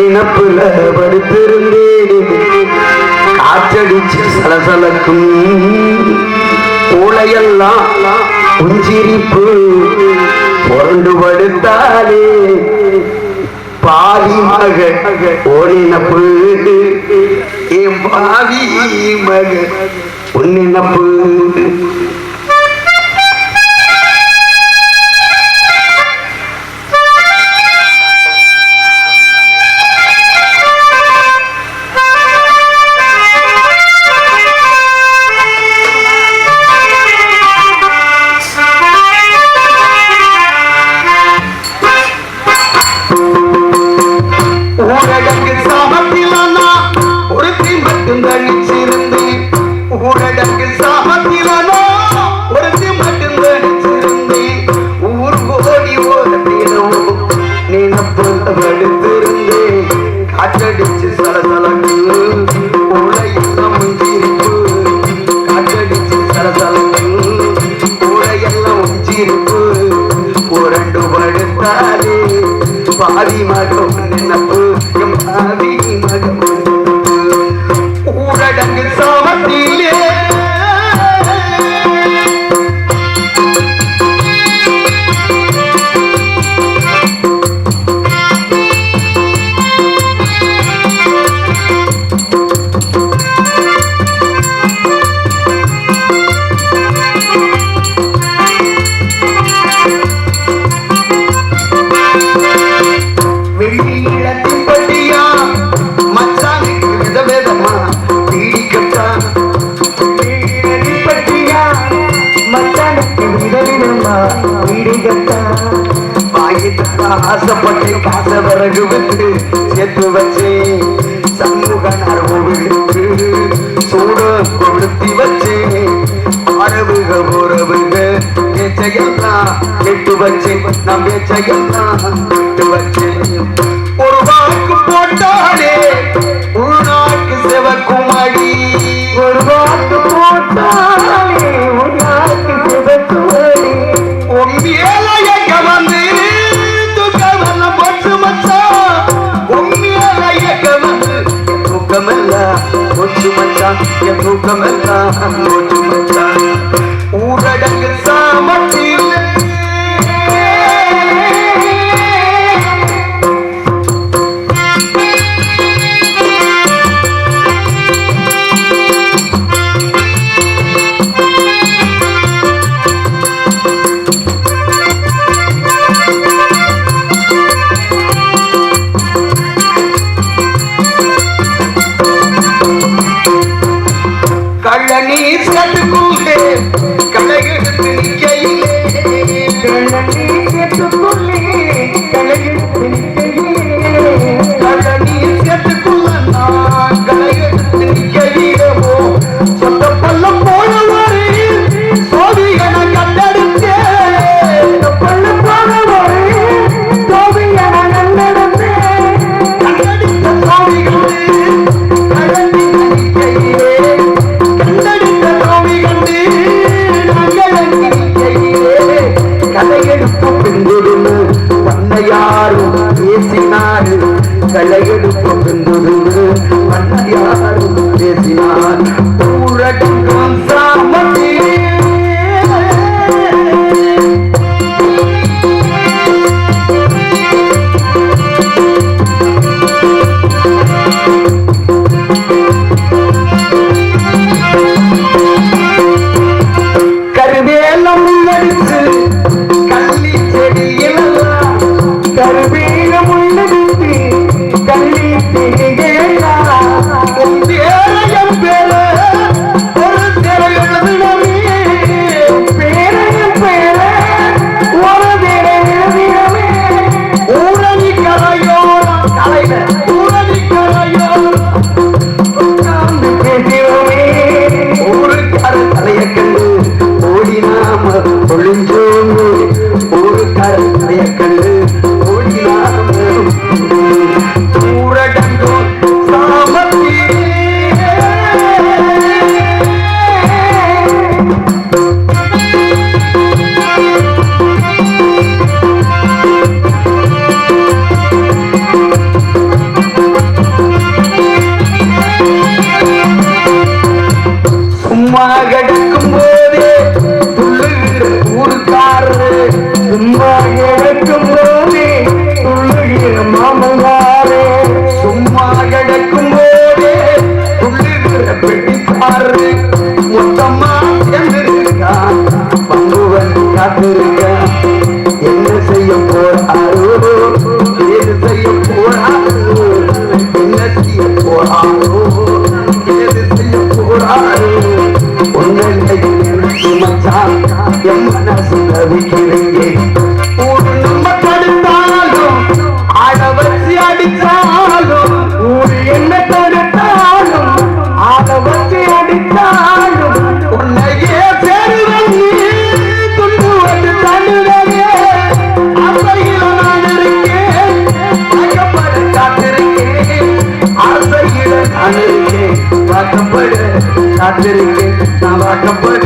இனப்புல படுத்திருந்தேன். காற்றடிச்சு சலசலக்கும் ஊழையெல்லாம் புஞ்சிரிப்பு புரண்டு படுத்தாலே. பாவி மக ஓடினப்பு என் பாவி மக உன்னினப்பு தனிச்சிருந்தேன் ஊரடங்கு சாமத்திலானா ஒருத்தி மட்டும் தனிச்சிருந்தேன் ஊர் கோடி ஓரத்திலும் நினப்புல படுத்திருந்தேன் காற்றடிச்சு சலசலக்கு உலையெல்லாம் முஞ்சிருப்பு காற்றடிச்சு சலசலக்கு முஞ்சிருப்பு படுத்தாலே பாதி மகம் நினப்பு. எம் பாதி விதவிதமா பீடிக்கட்டா வாங்கிட்டு ஆசைப்பட்டு காசை பிறகு விட்டு சேர்த்து வச்சு சமூகனார் விட்டு சூட கொளுத்தி வச்சு அரவுக உறவுக பேச்சையெல்லாம் கெட்டு வச்சு நம் பேச்சையெல்லாம் கெட்டு வச்சு ஒரு வாக்கு போட்டாலே உள்நாட்டு செவக்குமடி ஒரு வாக்கு போட்டாலே தூக்கமெல்லாம் மச்சான் என் தூக்கமெல்லாம் போச்சு மச்சான் ஊரடங்கு சாமட்டு Thank you. ஆசையில் நான் இருக்கேன் வாக்கப்பட காத்திருக்கேன் நான் வாக்கப்பட